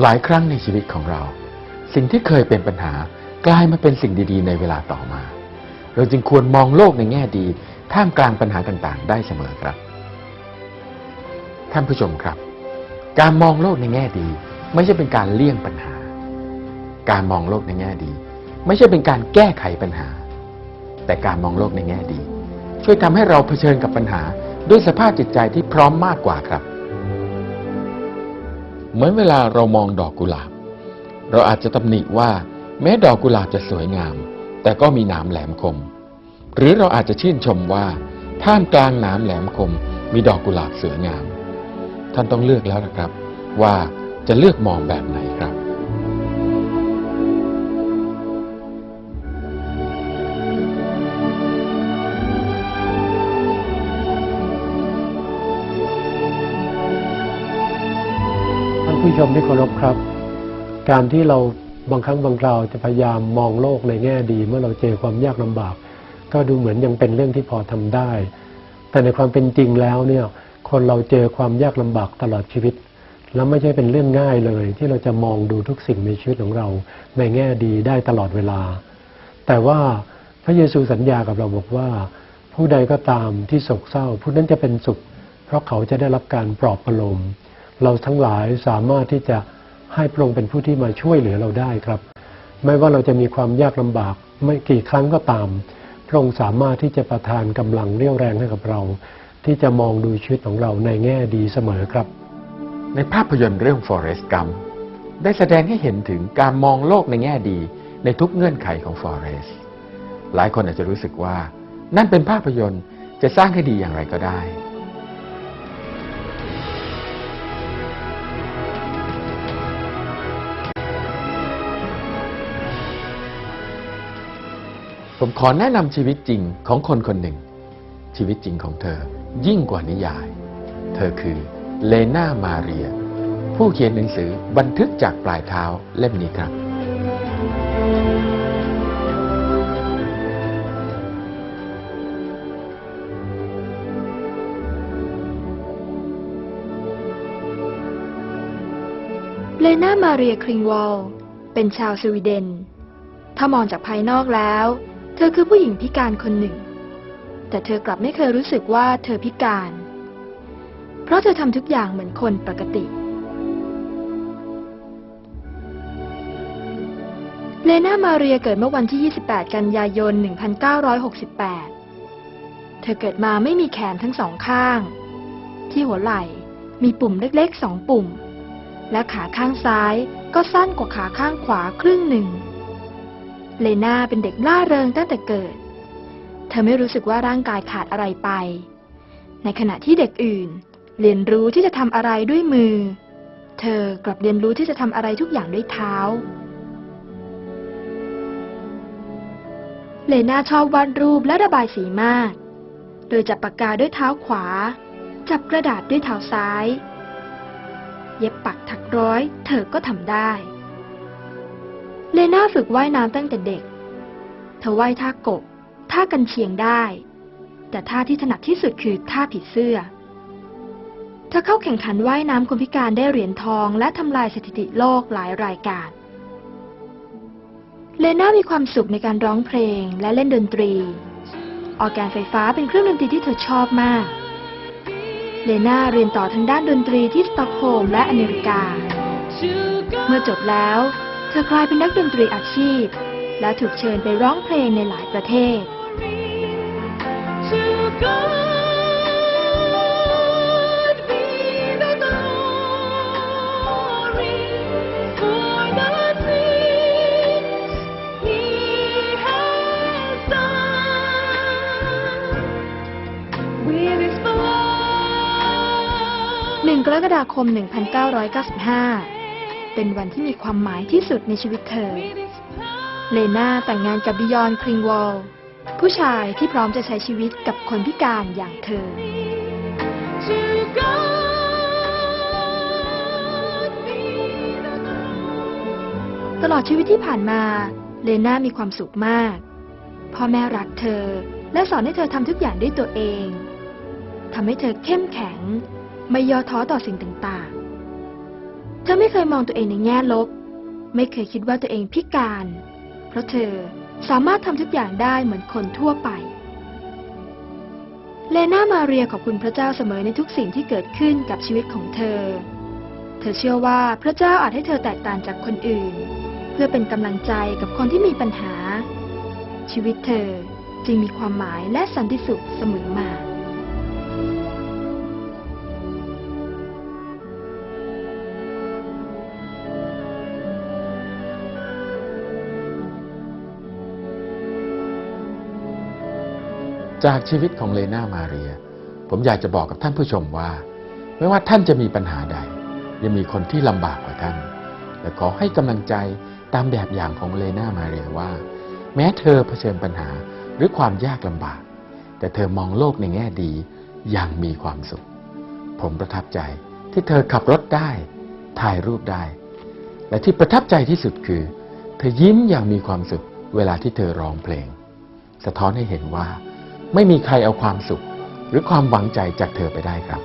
หลายครั้งในชีวิตของเรา สิ่งที่เคยเป็นปัญหากลายมาเป็นสิ่งดีๆ ในเวลาต่อมา เราจึงควรมองโลกในแง่ดี ท่ามกลางปัญหาต่างๆ ได้เสมอครับ ท่านผู้ชมครับ การมองโลกในแง่ดี ไม่ใช่เป็นการเลี่ยงปัญหา การมองโลกในแง่ดี ไม่ใช่เป็นการแก้ไขปัญหา แต่การมองโลกในแง่ดี ช่วยทำให้เราเผชิญกับปัญหาด้วยสภาพจิตใจที่พร้อมมากกว่าครับ เหมือนเวลาเรามองดอกกุหลาบ เราอาจจะตำหนิว่า แม้ดอกกุหลาบจะสวยงาม แต่ก็มีหนามแหลมคม หรือเราอาจจะชื่นชมว่าท่ามกลางหนามแหลมคม มีดอกกุหลาบสวยงาม ท่านต้องเลือกแล้วนะครับ ว่าจะเลือกมองแบบไหนครับานผู้ชมที่เคารพครับ การที่เราบางครั้งบางคราวจะพยายามมองโลกในแง่ดี เมื่อเราเจอความยากลำบาก ก็ดูเหมือนยังเป็นเรื่องที่พอทำได้ แต่ในความเป็นจริงแล้วเนี่ยคนเราเจอความยากลำบากตลอดชีวิต แล้วไม่ใช่เป็นเรื่องง่ายเลย ที่เราจะมองดูทุกสิ่งในชีวิตของเรา ในแง่ดีได้ตลอดเวลา แต่ว่าพระเยซูสัญญากับเราบอกว่า ผู้ใดก็ตามที่โศกเศร้า ผู้นั้นจะเป็นสุข เพราะเขาจะได้รับการปลอบประโลม เราทั้งหลายสามารถที่จะให้พระองค์เป็นผู้ที่มาช่วยเหลือเราได้ครับ ไม่ว่าเราจะมีความยากลำบากไม่กี่ครั้งก็ตาม พระองค์สามารถที่จะประทานกำลังเรี่ยวแรงให้กับเรา ที่จะมองดูชีวิตของเราในแง่ดีเสมอครับ ในภาพยนตร์เรื่อง forest Gump ได้แสดงให้เห็นถึงการมองโลกในแง่ดีในทุกเงื่อนไขของ forest หลายคนอาจจะรู้สึกว่า นั่นเป็นภาพยนตร์จะสร้างให้ดีอย่างไรก็ได้ ผมขอแนะนำชีวิตจริงของคนคนหนึ่ง ชีวิตจริงของเธอยิ่งกว่านิยาย เธอคือเลนามาเรีย ผู้เขียนหนังสือบันทึกจากปลายเท้าเล่มนี้ครับ เลนามาเรียคริงวอลเป็นชาวสวีเดน ถ้ามองจากภายนอกแล้ว เธอคือผู้หญิงพิการคนหนึ่ง แต่เธอกลับไม่เคยรู้สึกว่าเธอพิการ เพราะเธอทำทุกอย่างเหมือนคนปกติ เลนามาเรียเกิดเมื่อวันที่ 28 กันยายน 1968 เธอเกิดมาไม่มีแขนทั้งสองข้าง ที่หัวไหล่มีปุ่มเล็กๆสองปุ่ม และขาข้างซ้ายก็สั้นกว่าขาข้างขวาครึ่งหนึ่ง เลนาเป็นเด็กล่าเริงตั้งแต่เกิด เธอไม่รู้สึกว่าร่างกายขาดอะไรไป ในขณะที่เด็กอื่น เรียนรู้ที่จะทำอะไรด้วยมือ เธอกลับเรียนรู้ที่จะทำอะไรทุกอย่างด้วยเท้า เลนาชอบวาดรูปและระบายสีมาก โดยจับปากกาด้วยเท้าขวา จับกระดาษด้วยเท้าซ้าย เย็บปักถักร้อย เธอก็ทำได้ เลน่าฝึกว่ายน้ำตั้งแต่เด็ก เธอว่ายท่ากบ ท่ากันเชียงได้ แต่ท่าที่ถนัดที่สุดคือท่าผีเสื้อ เธอเข้าแข่งขันว่ายน้ำคนพิการได้เหรียญทองและทำลายสถิติโลกหลายรายการ เลน่ามีความสุขในการร้องเพลงและเล่นดนตรี ออแกนไฟฟ้าเป็นเครื่องดนตรีที่เธอชอบมาก เลนาเรียนต่อทางด้านดนตรีที่สต็อกโฮล์มและอเมริกา เมื่อจบแล้ว ธอกลายเป็นนักดนตรีอาชีพ และถูกเชิญไปร้องเพลงในหลายประเทศ 1 กรกฎาคม 1995 เป็นวันที่มีความหมายที่สุดในชีวิตเธอ With His power. เลนาแต่งงานกับบิยอนคริงวอลผู้ชายที่พร้อมจะใช้ชีวิตกับคนพิการอย่างเธอ To God be the glory. ตลอดชีวิตที่ผ่านมา เลนามีความสุขมาก พ่อแม่รักเธอ และสอนให้เธอทำทุกอย่างด้วยตัวเองทำให้เธอเข้มแข็ง ไม่ย่อท้อต่อสิ่งต่างๆ เธอไม่เคยมองตัวเองในแง่ลบ ไม่เคยคิดว่าตัวเองพิการ เพราะเธอสามารถทำทุกอย่างได้เหมือนคนทั่วไป เลนามาเรียขอบคุณพระเจ้าเสมอในทุกสิ่งที่เกิดขึ้นกับชีวิตของเธอ เธอเชื่อว่าพระเจ้าอาจให้เธอแตกต่างจากคนอื่น เพื่อเป็นกำลังใจกับคนที่มีปัญหา ชีวิตเธอจึงมีความหมายและสันติสุขเสมอมา จากชีวิตของเลนามาเรีย ผมอยากจะบอกกับท่านผู้ชมว่า ไม่ว่าท่านจะมีปัญหาใด ยังมีคนที่ลำบากกว่าท่าน และขอให้กำลังใจตามแบบอย่างของเลนามาเรียว่า แม้เธอเผชิญปัญหาหรือความยากลำบาก แต่เธอมองโลกในแง่ดีอย่างมีความสุข ผมประทับใจที่เธอขับรถได้ ถ่ายรูปได้ และที่ประทับใจที่สุดคือ เธอยิ้มอย่างมีความสุข เวลาที่เธอร้องเพลง สะท้อนให้เห็นว่า ไม่มีใครเอาความสุข หรือความหวังใจจากเธอไปได้ครับ